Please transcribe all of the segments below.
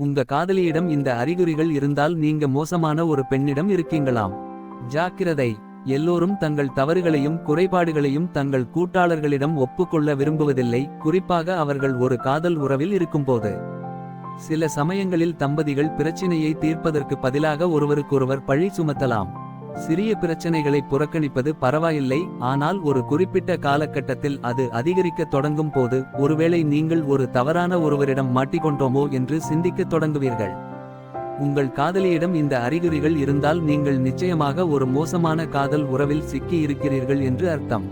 உங்க காதலியிடம் இந்த அறிகுறிகள் இருந்தால் நீங்க மோசமான ஒரு பெண்ணிடம் இருக்கீங்களாம். ஜாக்கிரதை. எல்லோரும் தங்கள் தவறுகளையும் குறைபாடுகளையும் தங்கள் கூட்டாளர்களிடம் ஒப்புக்கொள்ள விரும்புவதில்லை. குறிப்பாக அவர்கள் ஒரு காதல் உறவில் இருக்கும்போது. சில சமயங்களில் தம்பதிகள் பிரச்சினையை தீர்ப்பதற்கு பதிலாக ஒருவருக்கொருவர் பழி சுமத்தலாம். சிறிய பிரச்சனைகளை புறக்கணிப்பது பரவாயில்லை ஆனால் ஒரு குறிப்பிட்ட காலகட்டத்தில் அது அதிகரிக்கத் தொடங்கும் போது ஒருவேளை நீங்கள் ஒரு தவறான ஒருவரிடம் மாட்டிக்கொண்டோமோ என்று சிந்திக்கத் தொடங்குவீர்கள். உங்கள் காதலியிடம் இந்த அறிகுறிகள் இருந்தால் நீங்கள் நிச்சயமாக ஒரு மோசமான காதல் உறவில் சிக்கி இருக்கிறீர்கள் என்று அர்த்தம்.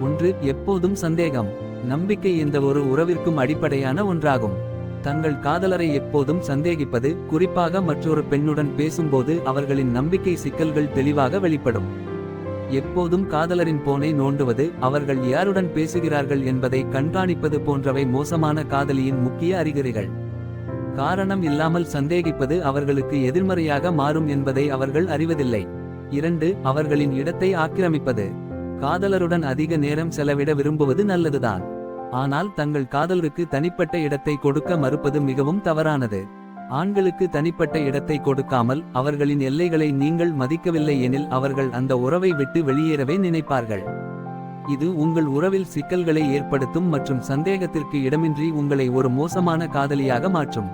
ஒன்று எப்போதும் சந்தேகம். நம்பிக்கை எந்த ஒரு உறவிற்கும் அடிப்படையான ஒன்றாகும். தங்கள் காதலரை எப்போதும் சந்தேகிப்பது குறிப்பாக மற்றொரு பெண்ணுடன் பேசும்போது அவர்களின் நம்பிக்கை சிக்கல்கள் தெளிவாக வெளிப்படும். எப்போதும் காதலரின் போனை நோண்டுவது அவர்கள் யாருடன் பேசுகிறார்கள் என்பதை கண்காணிப்பது போன்றவை மோசமான காதலியின் முக்கிய அறிகுறிகள். காரணம் இல்லாமல் சந்தேகிப்பது அவர்களுக்கு எதிர்மறையாக மாறும் என்பதை அவர்கள் அறிவதில்லை. இரண்டு அவர்களின் இடத்தை ஆக்கிரமிப்பது. காதலருடன் அதிக நேரம் செலவிட விரும்புவது நல்லதுதான். ஆனால் தங்கள் காதலருக்கு தனிப்பட்ட இடத்தை கொடுக்க மறுப்பது மிகவும் தவறானது. ஆண்களுக்கு தனிப்பட்ட இடத்தை கொடுக்காமல் அவர்களின் எல்லைகளை நீங்கள் மதிக்கவில்லை எனில் அவர்கள் அந்த உறவை விட்டு வெளியேறவே நினைப்பார்கள். இது உங்கள் உறவில் சிக்கல்களை ஏற்படுத்தும் மற்றும் சந்தேகத்திற்கு இடமின்றி உங்களை ஒரு மோசமான காதலியாக மாற்றும்.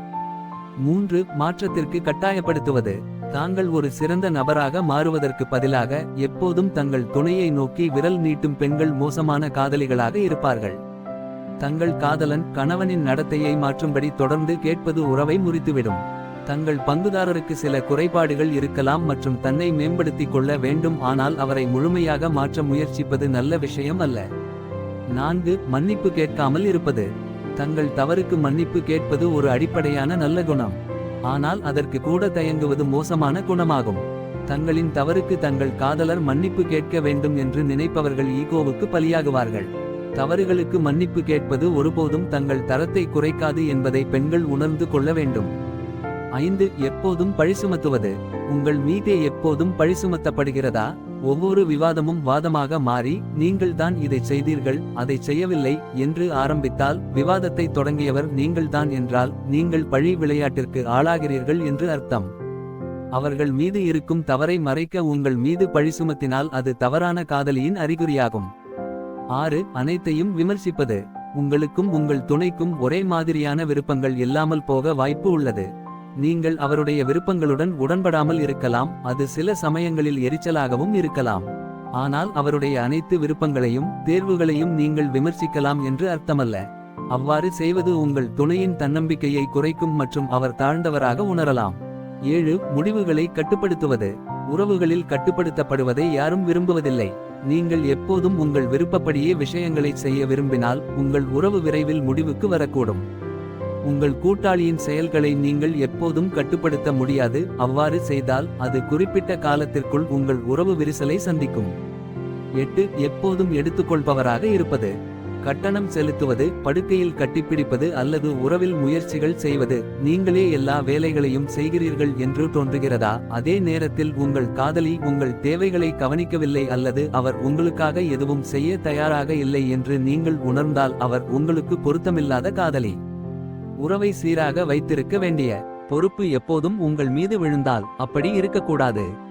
மூன்று மாற்றத்திற்கு கட்டாயப்படுத்துவது. தாங்கள் ஒரு சிறந்த நபராக மாறுவதற்கு பதிலாக எப்போதும் தங்கள் துணையை நோக்கி விரல் நீட்டும் பெண்கள் மோசமான காதலிகளாக இருப்பார்கள். தங்கள் காதலன் கணவனின் நடத்தையை மாற்றும்படி தொடர்ந்து கேட்பது உறவை முறித்துவிடும். தங்கள் பங்குதாரருக்கு சில குறைபாடுகள் இருக்கலாம் மற்றும் தன்னை மேம்படுத்திக் கொள்ள வேண்டும் ஆனால் அவரை முழுமையாக மாற்ற முயற்சிப்பது நல்ல விஷயம் அல்ல. நான்கு மன்னிப்பு கேட்காமல் இருப்பது. தங்கள் தவறுக்கு மன்னிப்பு கேட்பது ஒரு அடிப்படையான நல்ல குணம். ஆனால் அதற்கு கூட தயங்குவது மோசமான குணமாகும். தங்களின் தவறுக்கு தங்கள் காதலர் மன்னிப்பு கேட்க வேண்டும் என்று நினைப்பவர்கள் ஈகோவுக்கு பலியாகுவார்கள். தவறுகளுக்கு மன்னிப்பு கேட்பது ஒருபோதும் தங்கள் தரத்தை குறைக்காது என்பதை பெண்கள் உணர்ந்து கொள்ள வேண்டும். ஐந்து எப்போதும் பழிசுமத்துவது. உங்கள் மீதே எப்போதும் பழிசுமத்தப்படுகிறதா? ஒவ்வொரு விவாதமும் வாதமாக மாறி நீங்கள் தான் இதை செய்தீர்கள் அதை செய்யவில்லை என்று ஆரம்பித்தால் விவாதத்தை தொடங்கியவர் நீங்கள்தான் என்றால் நீங்கள் பழி விளையாட்டிற்கு ஆளாகிறீர்கள் என்று அர்த்தம். அவர்கள் மீது இருக்கும் தவறை மறைக்க உங்கள் மீது பழி சுமத்தினால் அது தவறான காதலியின் அறிகுறியாகும். ஆறு அனைத்தையும் விமர்சிப்பது. உங்களுக்கும் உங்கள் துணைக்கும் ஒரே மாதிரியான விருப்பங்கள் இல்லாமல் போக வாய்ப்பு உள்ளது. நீங்கள் அவருடைய விருப்பங்களுடன் உடன்படாமல் இருக்கலாம் அது சில சமயங்களில் எரிச்சலாகவும் இருக்கலாம். ஆனால் அவருடைய அனைத்து விருப்பங்களையும் தேர்வுகளையும் நீங்கள் விமர்சிக்கலாம் என்று அர்த்தமல்ல. அவ்வாறு செய்வது உங்கள் துணையின் தன்னம்பிக்கையை குறைக்கும் மற்றும் அவர் தாழ்ந்தவராக உணரலாம். ஏழு முடிவுகளை கட்டுப்படுத்துவது. உறவுகளில் கட்டுப்படுத்தப்படுவதை யாரும் விரும்புவதில்லை. நீங்கள் எப்போதும் உங்கள் விருப்பப்படியே விஷயங்களை செய்ய விரும்பினால் உங்கள் உறவு விரைவில் முடிவுக்கு வரக்கூடும். உங்கள் கூட்டாளியின் செயல்களை நீங்கள் எப்போதும் கட்டுப்படுத்த முடியாது அவ்வாறு செய்தால் அது குறிப்பிட்ட காலத்திற்குள் உங்கள் உறவு விரிசலை சந்திக்கும். எட்டு எப்போதும் எடுத்துக்கொள்பவராக இருப்பது. கட்டணம் செலுத்துவது படுக்கையில் கட்டிப்பிடிப்பது அல்லது உறவில் முயற்சிகள் செய்வது நீங்களே எல்லா வேலைகளையும் செய்கிறீர்கள் என்று தோன்றுகிறதா? அதே நேரத்தில் உங்கள் காதலி உங்கள் தேவைகளை கவனிக்கவில்லை அல்லது அவர் உங்களுக்காக எதுவும் செய்ய தயாராக இல்லை என்று நீங்கள் உணர்ந்தால் அவர் உங்களுக்கு பொருத்தமில்லாத காதலி. உறவை சீராக வைத்திருக்க வேண்டிய பொறுப்பு எப்போதும் உங்கள் மீது விழுந்தால் அப்படி இருக்கக்கூடாது.